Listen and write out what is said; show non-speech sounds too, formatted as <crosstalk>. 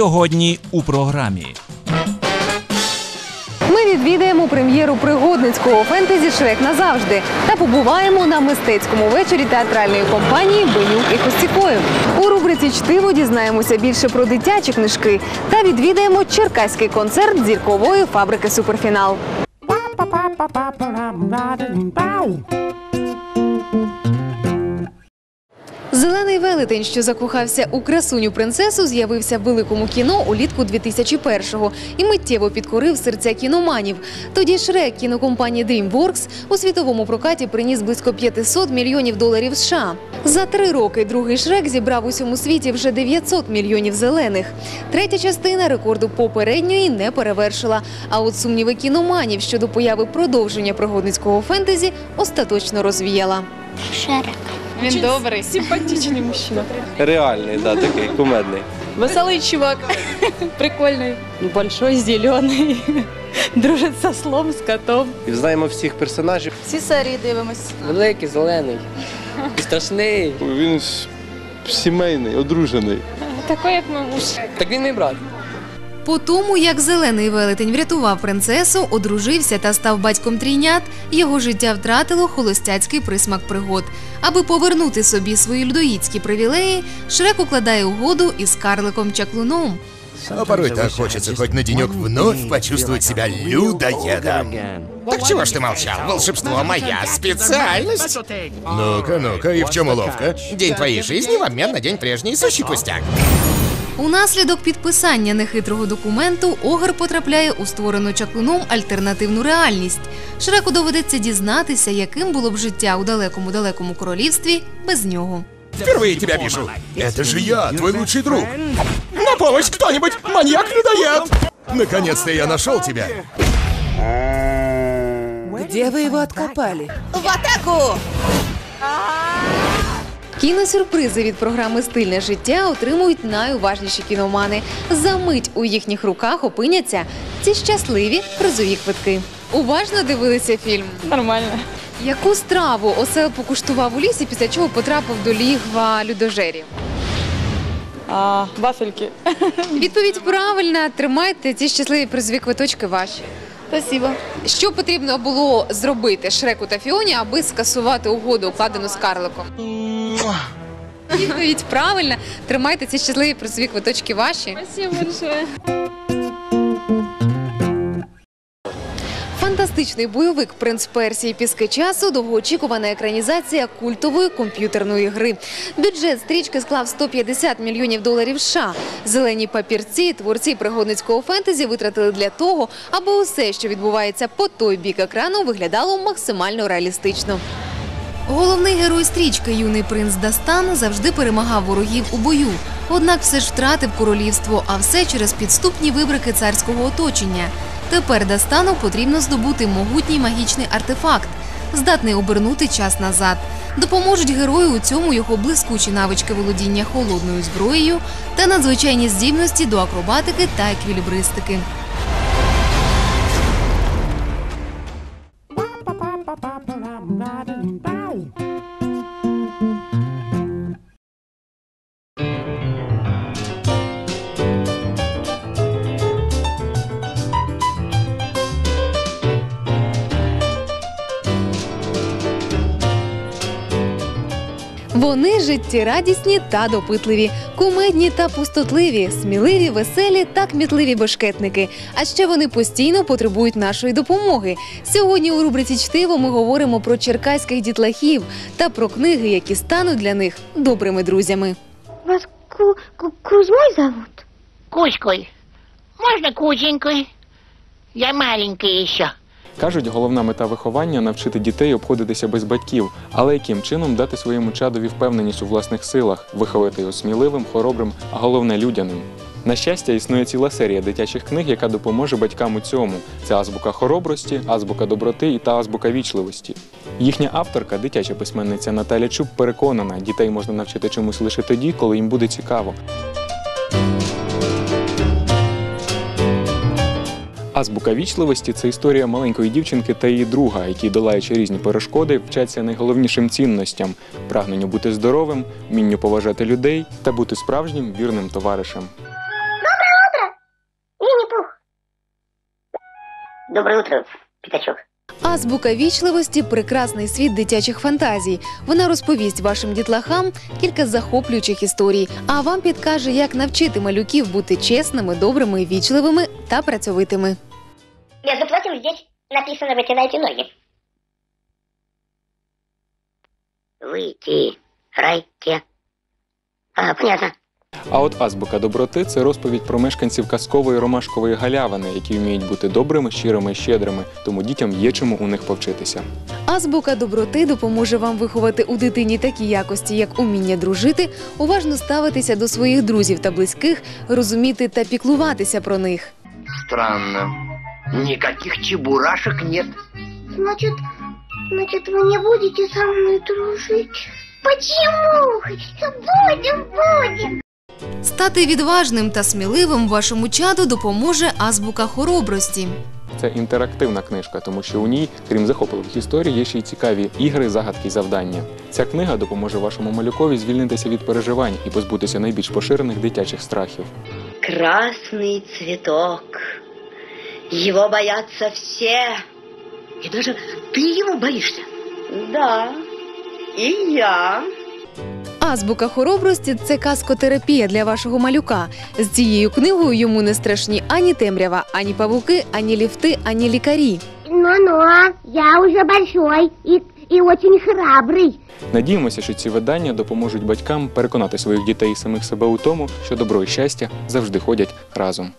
Сьогодні у програмі. Ми відвідаємо прем'єру пригодницького фентезі Шрек назавжди та побуваємо на мистецькому вечорі театральної компанії Бенюк і Костікоєв. У рубриці Чтиво дізнаємося більше про дитячі книжки та відвідаємо черкаський концерт зіркової фабрики Суперфінал. Зелений велетень, що закохався у красуню принцесу, з'явився в великому кіно улітку 2001-го і миттєво підкорив серця кіноманів. Тоді Шрек кінокомпанії DreamWorks у світовому прокаті приніс близько 500 мільйонів доларів США. За три роки другий Шрек зібрав у всьому світі вже 900 мільйонів зелених. Третя частина рекорду попередньої не перевершила. А от сумніви кіноманів щодо появи продовження пригодницького фентезі остаточно розвіяла. Шерек. Він добрий. Симпатичний мужчина. Реальний, да, такий кумедний. Веселий чувак. Прикольний. Большой, зелений. Дружить со слом, з котом. І знаємо всіх персонажів. Всі серії дивимось. Великий, зелений. Страшний. Він сімейний, одружений. Такий, як ми муж. Так він мій брат. По тому, як зелений велетень врятував принцесу, одружився та став батьком трійнят, його життя втратило холостяцький присмак пригод. Аби повернути собі свої людоїдські привілеї, Шрек укладає угоду із карликом Чаклуном. А порой так хочется хоть на денек вновь почувствовать себя людоедом. Так чего ж ты молчал? Волшебство моя специальность. Ну-ка, ну-ка, и в чем уловка? День твоей жизни в обмен на день прежний сущий пустяк. Унаслідок підписання нехитрого документу Огар потрапляє у створену чаклуном альтернативну реальність. Шреку доведеться дізнатися, яким було б життя у далекому далекому королівстві без нього. Впервые тебя вижу. Это же я, твой лучший друг. На помощь кто-нибудь, маньяк-людоед! Наконец-то я нашел тебя. Где вы его откопали? Кіносюрпризи від програми Стильне життя отримують найуважніші кіномани. За мить у їхніх руках опиняться ці щасливі призові квитки. Уважно дивилися фільм. Нормально. Яку страву осел покуштував у лісі, після чого потрапив до лігва людожерів? А, вафельки. <laughs> Відповідь правильна. Тримайте ці щасливі призові квиточки ваші. Спасибо. Що потрібно було зробити Шреку та Фіоні, аби скасувати угоду, укладену з карликом? Відповідь правильна. Тримайте ці щасливі призові квиточки ваші. Спасибо большое. Фантастичний бойовик Принц Персії Піски часу довгоочікувана екранізація культової комп'ютерної гри. Бюджет стрічки склав 150 мільйонів доларів США. Зелені папірці творці пригодницького фентезі витратили для того, аби усе, що відбувається по той бік екрану, виглядало максимально реалістично. Головний герой стрічки, юний принц Дастан, завжди перемагав ворогів у бою. Однак все ж втратив королівство, а все через підступні вибрики царського оточення. Тепер Дастану потрібно здобути могутній магічний артефакт, здатний обернути час назад. Допоможуть герою у цьому його блискучі навички володіння холодною зброєю та надзвичайні здібності до акробатики та еквілібристики. Вони життєрадісні та допитливі, кумедні та пустотливі, сміливі, веселі та кмітливі бешкетники. А ще вони постійно потребують нашої допомоги. Сьогодні у рубриці Чтиво ми говоримо про черкаських дітлахів та про книги, які стануть для них добрими друзями. Вас Ку- Ку- Кузьмой зовут? Кузькой. Можно Кузенькой? Я маленький еще. Кажуть, головна мета виховання навчити дітей обходитися без батьків, але яким чином дати своєму чадові впевненість у власних силах, виховати його сміливим, хоробрим, а головне людяним. На щастя, існує ціла серія дитячих книг, яка допоможе батькам у цьому. Це азбука хоробрості, азбука доброти та азбука вічливості. Їхня авторка, дитяча письменниця Наталя Чуб, переконана, дітей можна навчити чомусь лише тоді, коли їм буде цікаво. Азбука вічливості це історія маленької дівчинки та її друга, які, долаючи різні перешкоди, вчаться найголовнішим цінностям прагненню бути здоровим, вмінню поважати людей та бути справжнім вірним товаришем. Доброе утро, пітачок. Азбука вічливості прекрасний світ дитячих фантазій. Вона розповість вашим дітлахам кілька захоплюючих історій, а вам підкаже, як навчити малюків бути чесними, добрими, вічливими та працьовитими. Между прочим, здесь написано «вытирайте ноги». Вытирайте. А, понятно. А от азбука доброти це розповідь про мешканців казкової ромашкової галявини, які вміють бути добрими, щирими і щедрими, тому дітям є чому у них повчитися. Азбука доброти допоможе вам виховати у дитині такі якості, як уміння дружити, уважно ставитися до своїх друзів та близьких, розуміти та піклуватися про них. Странно. Никаких чебурашек нет. Значит, значит, вы не будете со мной дружить? Почему? Будем, будем. Стати відважним та сміливим вашому чаду допоможе азбука хоробрості. Це інтерактивна книжка, тому що у ній, крім захопливих історій, є ще й цікаві ігри, загадки й завдання. Ця книга допоможе вашому малюкові звільнитися від переживань і позбутися найбільш поширених дитячих страхів. Красный цветок. Его боятся все. И даже ты его боишься. Да, и я. Азбука хоробрості це казкотерапія для вашого малюка. З цією книгою йому не страшні ані темрява, ані павуки, ані ліфти, ані лікарі. Ну-ну, я уже большой и, и очень храбрый. Надіємося, що ці видання допоможуть батькам переконати своїх дітей і самих себе у тому, що добро і щастя завжди ходять разом.